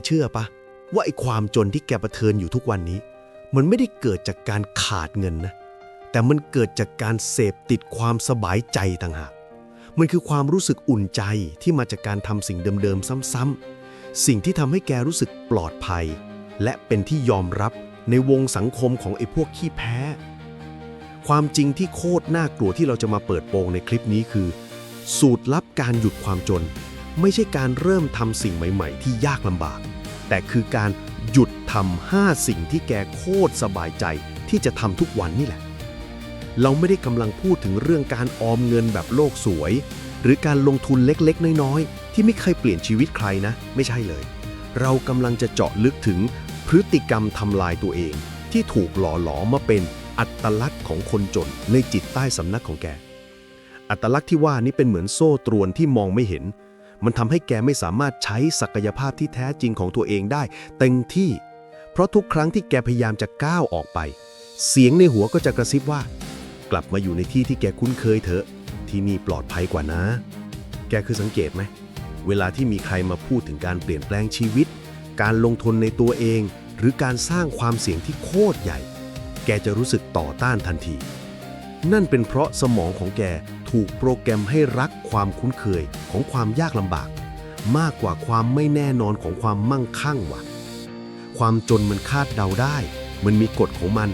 กเชื่อปะว่าไอ้ความจนที่แกประเทินอยู่ทุกวันนี้ มันไม่ได้เกิดจากการขาดเงินนะ แต่มันเกิดจากการเสพติดความสบายใจต่างหาก มันคือความรู้สึกอุ่นใจที่มาจากการทำสิ่งเดิมๆซ้ำๆ สิ่งที่ทำให้แกรู้สึกปลอดภัย และเป็นที่ยอมรับในวงสังคมของไอ้พวกขี้แพ้ ความจริงที่โคตรน่ากลัวที่เราจะมาเปิดโปงในคลิปนี้คือ สูตรลับการหยุดความจน ไม่ใช่การเริ่มทำสิ่งใหม่ ๆ ที่ยากลำบาก แต่คือการหยุดทำห้าสิ่งที่แกโคตรสบายใจที่จะทำทุกวันนี่แหละ เราไม่ได้กำลังพูดถึงเรื่องการออมเงินแบบโลกสวย หรือการลงทุนเล็กๆ น้อยๆ ที่ไม่เคยเปลี่ยนชีวิตใครนะ ไม่ใช่เลย เรากำลังจะเจาะลึกถึงพฤติกรรมทำลายตัวเอง ที่ถูกหล่อหลอมมาเป็นอัตลักษณ์ของคนจนในจิตใต้สำนักของแก อัตลักษณ์ที่ว่านี้เป็นเหมือนโซ่ตรวนที่มองไม่เห็น มันทำให้แกไม่สามารถใช้ศักยภาพที่แท้จริงของตัวเองได้ เต็มที่ เพราะทุกครั้งที่แกพยายามจะก้าวออกไป เสียงในหัวก็จะกระซิบว่า กลับมาอยู่ในที่ที่แกคุ้นเคยเถอะ ที่นี่ปลอดภัยกว่านะ แกคือสังเกตไหม เวลาที่มีใครมาพูดถึงการเปลี่ยนแปลงชีวิต การลงทุนในตัวเอง หรือการสร้างความเสี่ยงที่โคตรใหญ่ แกจะรู้สึกต่อต้านทันที นั่นเป็นเพราะสมองของแก ถูกโปรแกรมให้รักความคุ้นเคยของความยากลำบาก มากกว่าความไม่แน่นอนของความมั่งคั่งว่ะ ความจนมันคาดเดาได้ มันมีกฎของมัน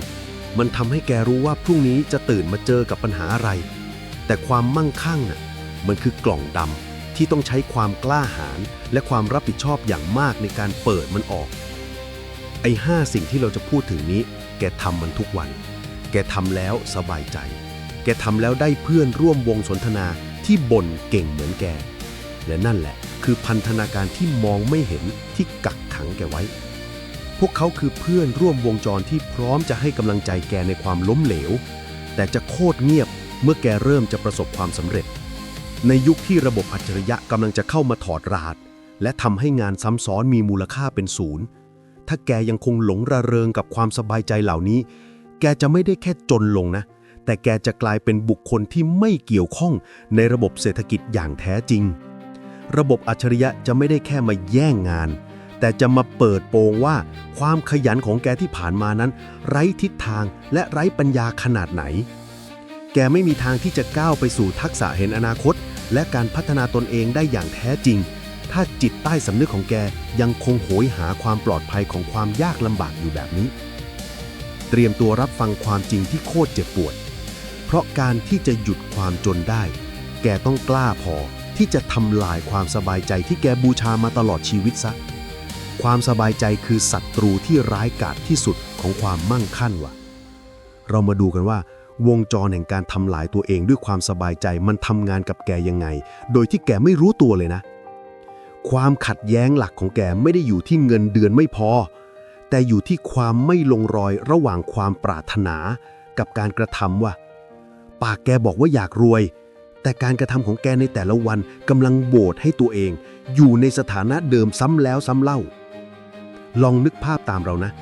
มันทำให้แกรู้ว่าพรุ่งนี้จะตื่นมาเจอกับปัญหาอะไร แต่ความมั่งคั่งน่ะ มันคือกล่องดำที่ต้องใช้ความกล้าหาญและความรับผิดชอบอย่างมากในการเปิดมันออก ไอ้ห้าสิ่งที่เราจะพูดถึงนี้ แกทำมันทุกวัน แกทำแล้วสบายใจ แกทำแล้วได้เพื่อนร่วมวงสนทนาที่บ่นเก่งเหมือนแก และนั่นแหละ คือพันธนาการที่มองไม่เห็นที่กักขังแกไว้ พวกเขาคือเพื่อนร่วมวงจรที่พร้อมจะให้กำลังใจแกในความล้มเหลว แต่จะโคตรเงียบเมื่อแกเริ่มจะประสบความสำเร็จ ในยุคที่ระบบอัจฉริยะกำลังจะเข้ามาถอดรหัสและทำให้งานซ้ำซ้อนมีมูลค่าเป็นศูนย์ ถ้าแกยังคงหลงระเริงกับความสบายใจเหล่านี้ แกจะไม่ได้แค่จนลงนะ แต่แกจะกลายเป็นบุคคลที่ไม่เกี่ยวข้องในระบบเศรษฐกิจอย่างแท้จริง ระบบอัจฉริยะจะไม่ได้แค่มาแย่งงาน แต่จะมาเปิดโปงว่า ความขยันของแกที่ผ่านมานั้น ไร้ทิศทางและไร้ปัญญาขนาดไหน แกไม่มีทางที่จะก้าวไปสู่ทักษะเห็นอนาคต และการพัฒนาตนเองได้อย่างแท้จริง ถ้าจิตใต้สำนึกของแกยังคงโหยหาความปลอดภัยของความยากลำบากอยู่แบบนี้เตรียมตัวรับฟังความจริงที่โคตรเจ็บปวด เพราะการที่จะหยุดความจนได้ แกต้องกล้าพอที่จะทำลายความสบายใจที่แกบูชามาตลอดชีวิตซะ ความสบายใจคือศัตรูที่ร้ายกาจที่สุดของความมั่งคั่งว่ะเรามาดูกันว่า วงจรแห่งการทำลายตัวเองด้วยความสบายใจมันทำงานกับแกยังไง โดยที่แกไม่รู้ตัวเลยนะ ความขัดแย้งหลักของแกไม่ได้อยู่ที่เงินเดือนไม่พอ แต่อยู่ที่ความไม่ลงรอยระหว่างความปรารถนา กับการกระทำว่า ปากแกบอกว่าอยากรวย แต่การกระทำของแกในแต่ละวันกำลังโบดให้ตัวเอง อยู่ในสถานะเดิมซ้ำแล้วซ้ำเล่า ลองนึกภาพตามเรานะ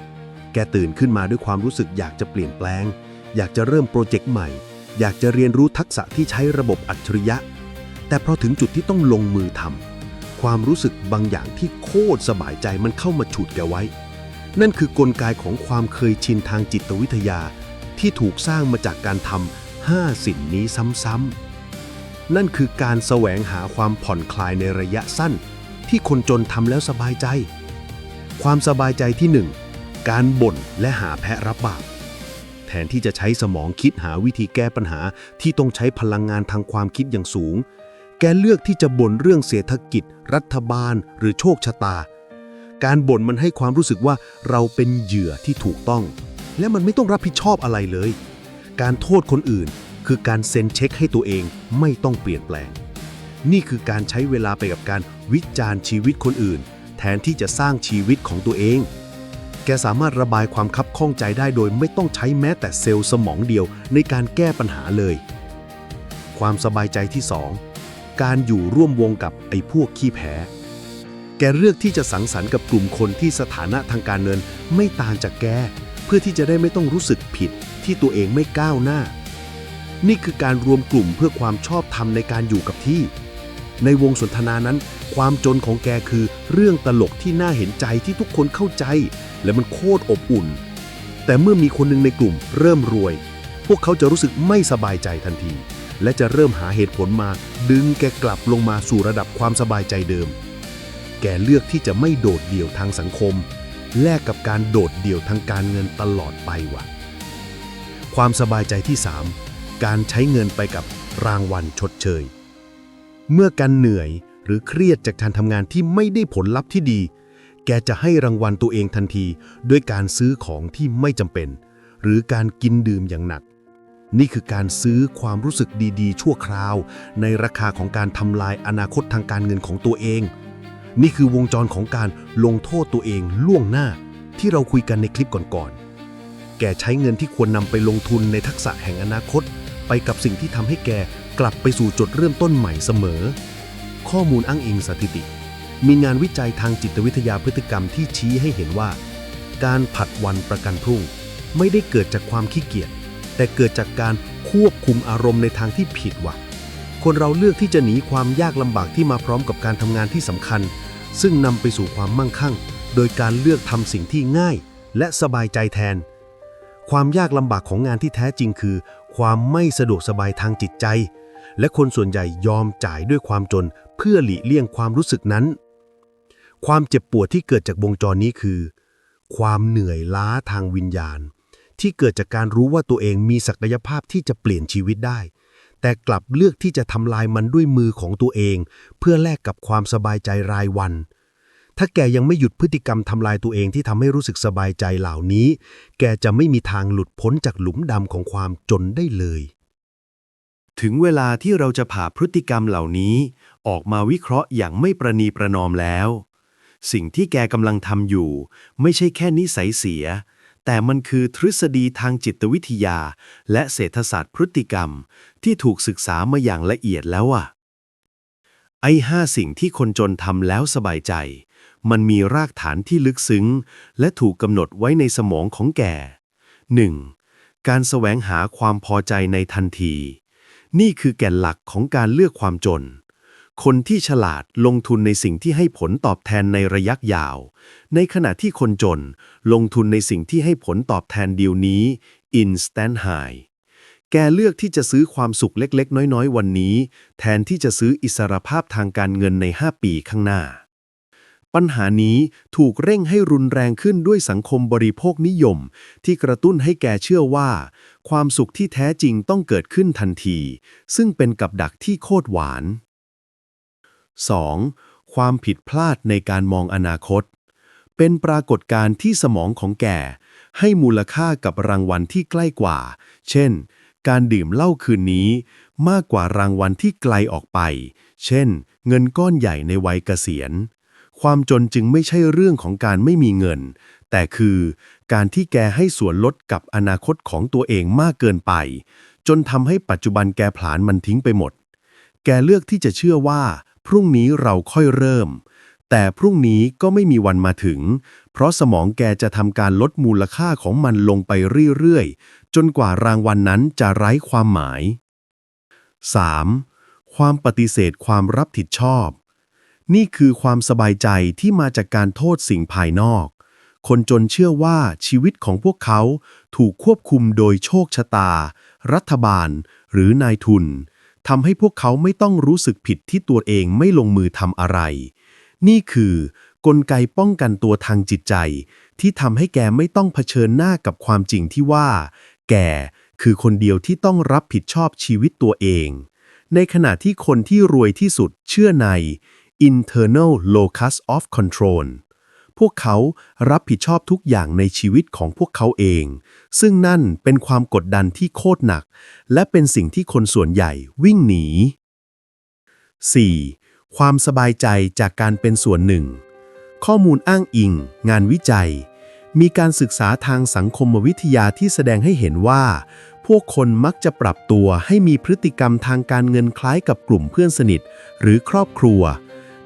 แกตื่นขึ้นมาด้วยความรู้สึกอยากจะเปลี่ยนแปลง อยากจะเริ่มโปรเจกต์ใหม่ อยากจะเรียนรู้ทักษะที่ใช้ระบบอัจฉริยะ แต่พอถึงจุดที่ต้องลงมือทำความรู้สึกบางอย่างที่โคตรสบายใจมันเข้ามาฉุดแกไว้ นั่นคือกลไกของความเคยชินทางจิตวิทยาที่ถูกสร้างมาจากการทำ ห้าสิ่งนี้ซ้ำๆนั่นคือการแสวงหาความผ่อนคลายในระยะสั้น ที่คนจนทำแล้วสบายใจ ความสบายใจที่หนึ่งการบ่นและหาแพะรับบาปแทนที่จะใช้สมองคิดหาวิธีแก้ปัญหาที่ต้องใช้พลังงานทางความคิดอย่างสูง แกเลือกที่จะบ่นเรื่องเศรษฐกิจ รัฐบาล หรือโชคชะตา การบ่นมันให้ความรู้สึกว่าเราเป็นเหยื่อที่ถูกต้อง และมันไม่ต้องรับผิดชอบอะไรเลย การโทษคนอื่น คือการเซ็นเช็คให้ตัวเองไม่ต้องเปลี่ยนแปลง นี่คือการใช้เวลาไปกับการวิจารณ์ชีวิตคนอื่น แทนที่จะสร้างชีวิตของตัวเอง แกสามารถระบายความคับข้องใจได้โดยไม่ต้องใช้แม้แต่เซลล์สมองเดียวในการแก้ปัญหาเลย ความสบายใจที่ 2 การอยู่ร่วมวงกับไอ้พวกขี้แพ้แกเลือกที่จะสังสรรค์กับกลุ่มคนที่สถานะทางการเงินไม่ต่างจากแก เพื่อที่จะได้ไม่ต้องรู้สึกผิด ที่ตัวเองไม่ก้าวหน้า นี่คือการรวมกลุ่มเพื่อความชอบธรรมในการอยู่กับที่ ในวงสนทนานั้น ความจนของแกคือเรื่องตลกที่น่าเห็นใจที่ทุกคนเข้าใจ และมันโคตรอบอุ่น แต่เมื่อมีคนหนึ่งในกลุ่มเริ่มรวย พวกเขาจะรู้สึกไม่สบายใจทันที และจะเริ่มหาเหตุผลมา ดึงแกกลับลงมาสู่ระดับความสบายใจเดิม แกเลือกที่จะไม่โดดเดี่ยวทางสังคม แลกกับการโดดเดี่ยวทางการเงินตลอดไปว่ะ ความสบายใจที่ 3 การใช้เงินไปกับรางวัลชดเชย เมื่อการเหนื่อยหรือเครียดจากการทำงานที่ไม่ได้ผลลัพธ์ที่ดี แกจะให้รางวัลตัวเองทันทีด้วยการซื้อของที่ไม่จำเป็น หรือการกินดื่มอย่างหนัก นี่คือการซื้อความรู้สึกดีๆ ชั่วคราว ในราคาของการทำลายอนาคตทางการเงินของตัวเอง นี่คือวงจรของการลงโทษตัวเองล่วงหน้าที่เราคุยกันในคลิปก่อนๆ แกใช้เงินที่ควรนำไปลงทุนในทักษะแห่งอนาคต ไปกับสิ่งที่ทำให้แกกลับไปสู่จุดเริ่มต้นใหม่เสมอ ข้อมูลอ้างอิงสถิติ มีงานวิจัยทางจิตวิทยาพฤติกรรมที่ชี้ให้เห็นว่า การผัดวันประกันพรุ่ง ไม่ได้เกิดจากความขี้เกียจแต่เกิดจากการควบคุมอารมณ์ในทางที่ผิดว่ะคนเราเลือกที่จะหนีความยากลำบากที่มาพร้อมกับการทำงานที่สำคัญ ซึ่งนำไปสู่ความมั่งคั่ง โดยการเลือกทำสิ่งที่ง่าย และสบายใจแทน ความยากลำบากของงานที่แท้จริงคือ ความไม่สะดวกสบายทางจิตใจ และคนส่วนใหญ่ยอมจ่ายด้วยความจน เพื่อหลีเลี่ยงความรู้สึกนั้น ความเจ็บปวดที่เกิดจากวงจรนี้คือ ความเหนื่อยล้าทางวิญญาณ ที่เกิดจากการรู้ว่าตัวเองมีศักยภาพที่จะเปลี่ยนชีวิตได้ แต่กลับเลือกที่จะทำลายมันด้วยมือของตัวเอง เพื่อแลกกับความสบายใจรายวัน ถ้าแกยังไม่หยุดพฤติกรรมทำลายตัวเองที่ทำให้รู้สึกสบายใจเหล่านี้ แกจะไม่มีทางหลุดพ้นจากหลุมดำของความจนได้เลย ถึงเวลาที่เราจะผ่าพฤติกรรมเหล่านี้ ออกมาวิเคราะห์อย่างไม่ประนีประนอมแล้ว สิ่งที่แกกำลังทำอยู่ ไม่ใช่แค่นิสัยเสีย แต่มันคือทฤษฎีทางจิตวิทยา และเศรษฐศาสตร์พฤติกรรม ที่ถูกศึกษามาอย่างละเอียดแล้วอะไอ้ห้าสิ่งที่คนจนทำแล้วสบายใจ มันมีรากฐานที่ลึกซึ้ง และถูกกำหนดไว้ในสมองของแก 1. การแสวงหาความพอใจในทันที นี่คือแก่นหลักของการเลือกความจน คนที่ฉลาดลงทุนในสิ่งที่ให้ผลตอบแทนในระยะยาว ในขณะที่คนจนลงทุนในสิ่งที่ให้ผลตอบแทนเดียวนี้ instant high แกเลือกที่จะซื้อความสุขเล็กๆ น้อยๆ วันนี้ แทนที่จะซื้ออิสรภาพทางการเงินใน 5 ปีข้างหน้า ปัญหานี้ถูกเร่งให้รุนแรงขึ้นด้วยสังคมบริโภคนิยม ที่กระตุ้นให้แกเชื่อว่า ความสุขที่แท้จริงต้องเกิดขึ้นทันที ซึ่งเป็นกับดักที่โคตรหวาน 2. ความผิดพลาดในการมองอนาคต เป็นปรากฏการณ์ที่สมองของแกให้มูลค่ากับรางวัลที่ใกล้กว่า เช่น การดื่มเหล้าคืนนี้ มากกว่ารางวัลที่ไกลออกไป เช่น เงินก้อนใหญ่ในวัยเกษียณ ความจนจึงไม่ใช่เรื่องของการไม่มีเงิน แต่คือการที่แกให้ส่วนลดกับอนาคตของตัวเองมากเกินไป จนทำให้ปัจจุบันแกผลาญมันทิ้งไปหมด แกเลือกที่จะเชื่อว่า พรุ่งนี้เราค่อยเริ่ม แต่พรุ่งนี้ก็ไม่มีวันมาถึง เพราะสมองแกจะทำการลดมูลค่าของมันลงไปเรื่อยๆ จนกว่ารางวัลนนั้นจะไร้ความหมาย 3. ความปฏิเสธความรับผิดชอบ นี่คือความสบายใจที่มาจากการโทษสิ่งภายนอก คนจนเชื่อว่าชีวิตของพวกเขาถูกควบคุมโดยโชคชะตา รัฐบาล หรือนายทุนทำให้พวกเขาไม่ต้องรู้สึกผิดที่ตัวเองไม่ลงมือทำอะไร นี่คือกลไกป้องกันตัวทางจิตใจ ที่ทำให้แกไม่ต้องเผชิญหน้ากับความจริงที่ว่า แกคือคนเดียวที่ต้องรับผิดชอบชีวิตตัวเอง ในขณะที่คนที่รวยที่สุดเชื่อใน internal locus of control พวกเขารับผิดชอบทุกอย่างในชีวิตของพวกเขาเอง ซึ่งนั่นเป็นความกดดันที่โคตรหนัก และเป็นสิ่งที่คนส่วนใหญ่วิ่งหนี 4. ความสบายใจจากการเป็นส่วนหนึ่ง ข้อมูลอ้างอิง งานวิจัย มีการศึกษาทางสังคมวิทยาที่แสดงให้เห็นว่า พวกคนมักจะปรับตัวให้มีพฤติกรรมทางการเงินคล้ายกับกลุ่มเพื่อนสนิท หรือครอบครัว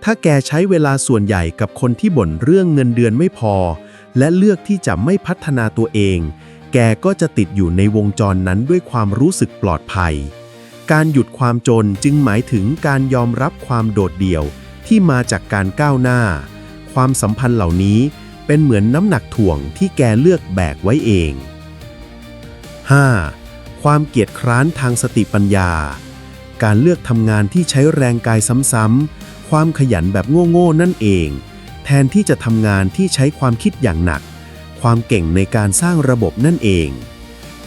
ถ้าแกใช้เวลาส่วนใหญ่กับคนที่บ่นเรื่องเงินเดือนไม่พอ และเลือกที่จะไม่พัฒนาตัวเอง แกก็จะติดอยู่ในวงจรนั้นด้วยความรู้สึกปลอดภัย การหยุดความจนจึงหมายถึงการยอมรับความโดดเดี่ยวที่มาจากการก้าวหน้า ความสัมพันธ์เหล่านี้เป็นเหมือนน้ำหนักถ่วงที่แกเลือกแบกไว้เอง 5. ความเกียจคร้านทางสติปัญญา การเลือกทำงานที่ใช้แรงกายซ้ำๆ ความขยันแบบโง่ๆนั่นเอง แทนที่จะทำงานที่ใช้ความคิดอย่างหนัก ความเก่งในการสร้างระบบนั่นเอง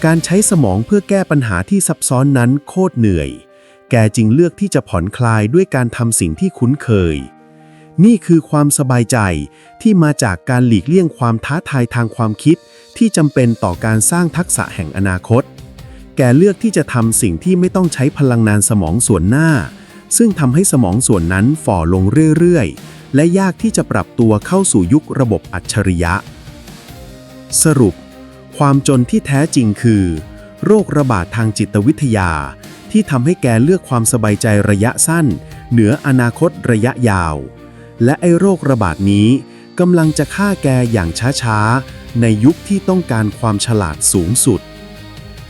การใช้สมองเพื่อแก้ปัญหาที่ซับซ้อนนั้นโคตรเหนื่อย แกจึงเลือกที่จะผ่อนคลายด้วยการทำสิ่งที่คุ้นเคย นี่คือความสบายใจที่มาจากการหลีกเลี่ยงความท้าทายทางความคิดที่จำเป็นต่อการสร้างทักษะแห่งอนาคต แกเลือกที่จะทำสิ่งที่ไม่ต้องใช้พลังงานสมองส่วนหน้า ซึ่งทำให้สมองส่วนนั้นฝ่อลงเรื่อยๆ และยากที่จะปรับตัวเข้าสู่ยุคระบบอัจฉริยะ สรุป ความจนที่แท้จริงคือ โรคระบาดทางจิตวิทยา ที่ทำให้แกเลือกความสบายใจระยะสั้น เหนืออนาคตระยะยาว และไอ้โรคระบาดนี้กำลังจะฆ่าแกอย่างช้าๆ ในยุคที่ต้องการความฉลาดสูงสุด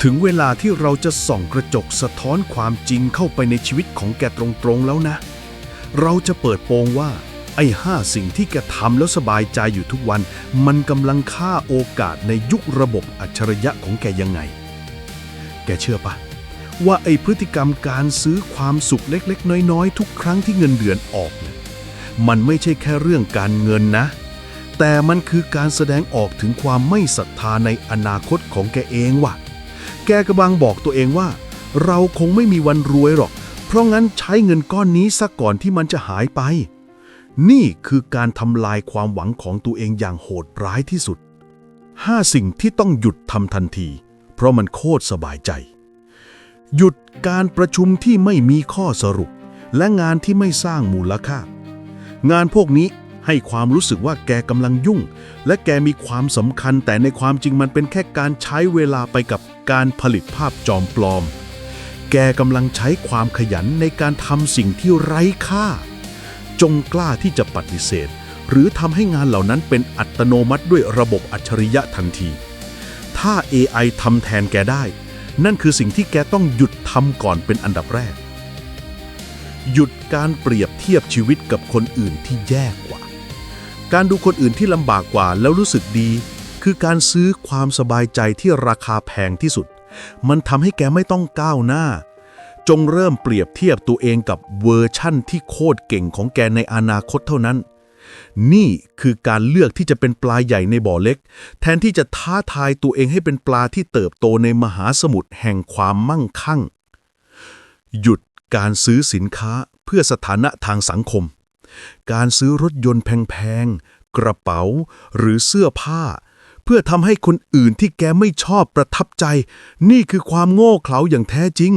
ถึงเวลาที่เราจะส่องกระจกสะท้อนความจริงเข้าไปในชีวิตของแกตรงๆแล้วนะ เราจะเปิดโปงว่า ไอ้ห้าสิ่งที่แกทำแล้วสบายใจอยู่ทุกวัน มันกำลังฆ่าโอกาสในยุคระบบอัจฉริยะของแกยังไง แกเชื่อปะว่าไอ้พฤติกรรมการซื้อความสุขเล็กๆ น้อยๆ ทุกครั้งที่เงินเดือนออกเนี่ยมันไม่ใช่แค่เรื่องการเงินนะ แต่มันคือการแสดงออกถึงความไม่ศรัทธาในอนาคตของแกเองว่ะ แกกำลังบอกตัวเองว่า เราคงไม่มีวันรวยหรอก เพราะงั้นใช้เงินก้อนนี้ซะก่อนที่มันจะหายไป นี่คือการทำลายความหวังของตัวเองอย่างโหดร้ายที่สุด 5 สิ่งที่ต้องหยุดทำทันที เพราะมันโคตรสบายใจ หยุดการประชุมที่ไม่มีข้อสรุป และงานที่ไม่สร้างมูลค่า งานพวกนี้ ให้ความรู้สึกว่าแกกำลังยุ่ง และแกมีความสำคัญแต่ในความจริงมันเป็นแค่การใช้เวลาไปกับการผลิตภาพจอมปลอม แกกำลังใช้ความขยันในการทำสิ่งที่ไร้ค่า จงกล้าที่จะปฏิเสธ หรือทำให้งานเหล่านั้นเป็นอัตโนมัติด้วยระบบอัจฉริยะทันที ถ้า AI ทำแทนแกได้ นั่นคือสิ่งที่แกต้องหยุดทำก่อนเป็นอันดับแรกหยุดการเปรียบเทียบชีวิตกับคนอื่นที่แย่กว่า การดูคนอื่นที่ลำบากกว่าแล้วรู้สึกดี คือการซื้อความสบายใจที่ราคาแพงที่สุด มันทำให้แกไม่ต้องก้าวหน้า จงเริ่มเปรียบเทียบตัวเองกับเวอร์ชั่นที่โคตรเก่งของแกในอนาคตเท่านั้น นี่คือการเลือกที่จะเป็นปลาใหญ่ในบ่อเล็ก แทนที่จะท้าทายตัวเองให้เป็นปลาที่เติบโตในมหาสมุทรแห่งความมั่งคั่ง หยุดการซื้อสินค้าเพื่อสถานะทางสังคม การซื้อรถยนต์แพงๆ กระเป๋าหรือเสื้อผ้า เพื่อทำให้คนอื่นที่แกไม่ชอบประทับใจ นี่คือความโง่เขลาอย่างแท้จริง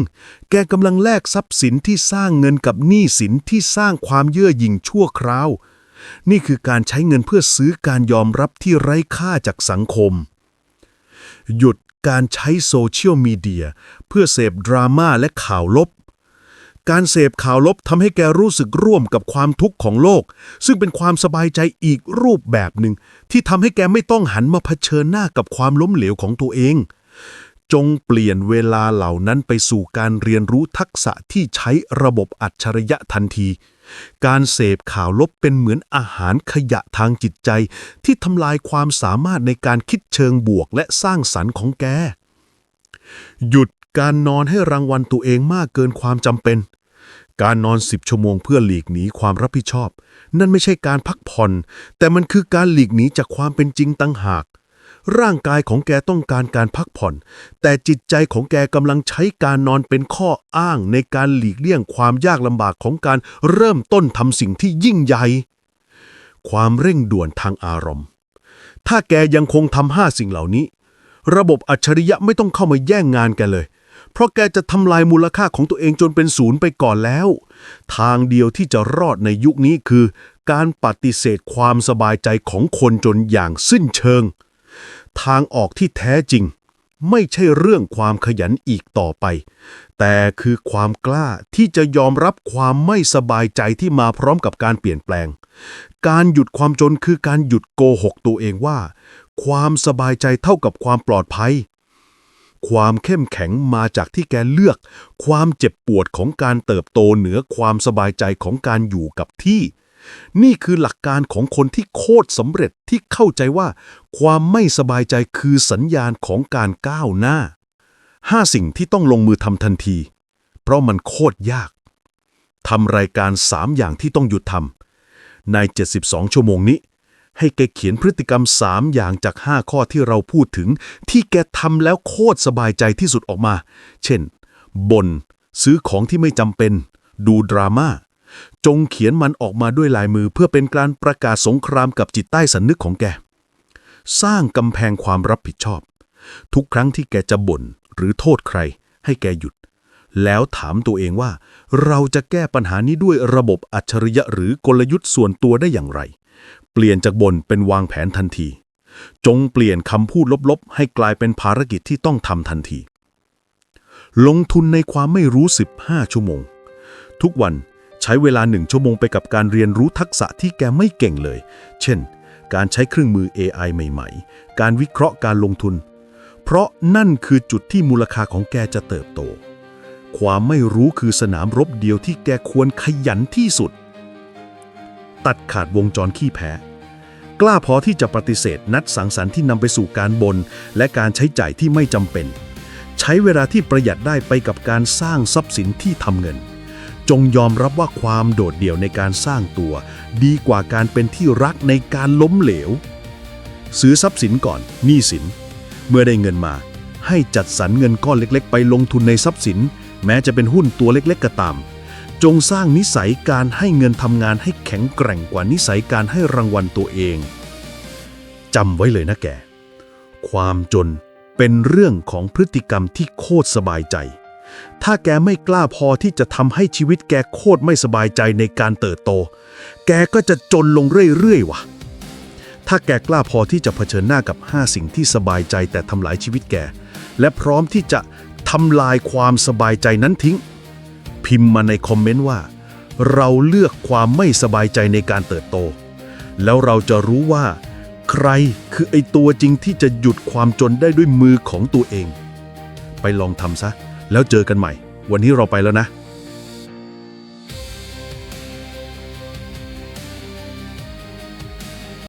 แกกำลังแลกทรัพย์สินที่สร้างเงินกับหนี้สินที่สร้างความเย่อหยิ่งชั่วคราว นี่คือการใช้เงินเพื่อซื้อการยอมรับที่ไร้ค่าจากสังคม หยุดการใช้โซเชียลมีเดียเพื่อเสพดราม่าและข่าวลบ การเสพข่าวลบทำให้แกรู้สึกร่วมกับความทุกข์ของโลก ซึ่งเป็นความสบายใจอีกรูปแบบหนึ่ง ที่ทำให้แกไม่ต้องหันมาเผชิญหน้ากับความล้มเหลวของตัวเอง จงเปลี่ยนเวลาเหล่านั้นไปสู่การเรียนรู้ทักษะที่ใช้ระบบอัจฉริยะทันที การเสพข่าวลบเป็นเหมือนอาหารขยะทางจิตใจ ที่ทำลายความสามารถในการคิดเชิงบวกและสร้างสรรค์ของแก หยุดการนอนให้รางวัลตัวเองมากเกินความจำเป็น การนอน10ชั่วโมงเพื่อหลีกหนีความรับผิดชอบ นั่นไม่ใช่การพักผ่อน แต่มันคือการหลีกหนีจากความเป็นจริงตั้งหาก ร่างกายของแกต้องการการพักผ่อน แต่จิตใจของแกกำลังใช้การนอนเป็นข้ออ้างในการหลีกเลี่ยงความยากลำบากของการเริ่มต้นทำสิ่งที่ยิ่งใหญ่ความเร่งด่วนทางอารมณ์ ถ้าแกยังคงทำห้าสิ่งเหล่านี้ ระบบอัจฉริยะไม่ต้องเข้ามาแย่งงานแกเลย เพราะแกจะทำลายมูลค่าของตัวเองจนเป็นศูนย์ไปก่อนแล้ว ทางเดียวที่จะรอดในยุคนี้คือ การปฏิเสธความสบายใจของคนจนอย่างสิ้นเชิง ทางออกที่แท้จริง ไม่ใช่เรื่องความขยันอีกต่อไป แต่คือความกล้าที่จะยอมรับความไม่สบายใจที่มาพร้อมกับการเปลี่ยนแปลง การหยุดความจนคือการหยุดโกหกตัวเองว่า ความสบายใจเท่ากับความปลอดภัย ความเข้มแข็งมาจากที่แกเลือก ความเจ็บปวดของการเติบโตเหนือความสบายใจของการอยู่กับที่ นี่คือหลักการของคนที่โคตรสำเร็จที่เข้าใจว่า ความไม่สบายใจคือสัญญาณของการก้าวหน้าห้าสิ่งที่ต้องลงมือทำทันที เพราะมันโคตรยากทำรายการสามอย่างที่ต้องหยุดทำใน 72 ชั่วโมงนี้ ให้แกเขียนพฤติกรรม 3 อย่างจาก 5 ข้อที่เราพูดถึง ที่แกทำแล้วโคตรสบายใจที่สุดออกมา เช่นบน่นซื้อของที่ไม่จำเป็น ดูดราม่าจงเขียนมันออกมาด้วยลายมือเพื่อเป็นการประกาศสงครามกับจิตใต้สำนึกของแก สร้างกำแพงความรับผิดชอบ ทุกครั้งที่แกจะบ่นหรือโทษใคร ให้แกหยุด แล้วถามตัวเองว่า เราจะแก้ปัญหานี้ด้วยระบบอัจฉริยะหรือกลยุทธ์ส่วนตัวได้อย่างไร เปลี่ยนจากบนเป็นวางแผนทันที จงเปลี่ยนคำพูดลบๆ ให้กลายเป็นภารกิจที่ต้องทำทันที ลงทุนในความไม่รู้ 15 ชั่วโมง ทุกวันใช้เวลาหนึ่งชั่วโมงไปกับการเรียนรู้ทักษะที่แกไม่เก่งเลย เช่น การใช้เครื่องมือ AI ใหม่ ๆ การวิเคราะห์การลงทุน เพราะนั่นคือจุดที่มูลค่าของแกจะเติบโต ความไม่รู้คือสนามรบเดียวที่แกควรขยันที่สุด ตัดขาดวงจรขี้แพ้ กล้าพอที่จะปฏิเสธนัดสังสรรค์ที่นำไปสู่การบน และการใช้จ่ายที่ไม่จำเป็น ใช้เวลาที่ประหยัดได้ไปกับการสร้างทรัพย์สินที่ทำเงิน จงยอมรับว่าความโดดเดี่ยวในการสร้างตัว ดีกว่าการเป็นที่รักในการล้มเหลว ซื้อทรัพย์สินก่อนหนี้สิน เมื่อได้เงินมา ให้จัดสรรเงินก้อนเล็ก ๆ ไปลงทุนในทรัพย์สิน แม้จะเป็นหุ้นตัวเล็ก ๆ ก็ตาม จงสร้างนิสัยการให้เงินทำงานให้แข็งแกร่งกว่านิสัยการให้รางวัลตัวเองจำไว้เลยนะแก ความจนเป็นเรื่องของพฤติกรรมที่โคตรสบายใจ ถ้าแกไม่กล้าพอที่จะทำให้ชีวิตแกโคตรไม่สบายใจในการเติบโต แกก็จะจนลงเรื่อยๆว่ะ ถ้าแกกล้าพอที่จะเผชิญหน้ากับ 5 สิ่งที่สบายใจแต่ทำลายชีวิตแก และพร้อมที่จะทำลายความสบายใจนั้นทิ้ง พิมพ์มาในคอมเมนต์ว่า เราเลือกความไม่สบายใจในการเติบโต แล้วเราจะรู้ว่า ใครคือไอตัวจริงที่จะหยุดความจนได้ด้วยมือของตัวเอง ไปลองทำซะ แล้วเจอกันใหม่ วันนี้เราไปแล้วนะ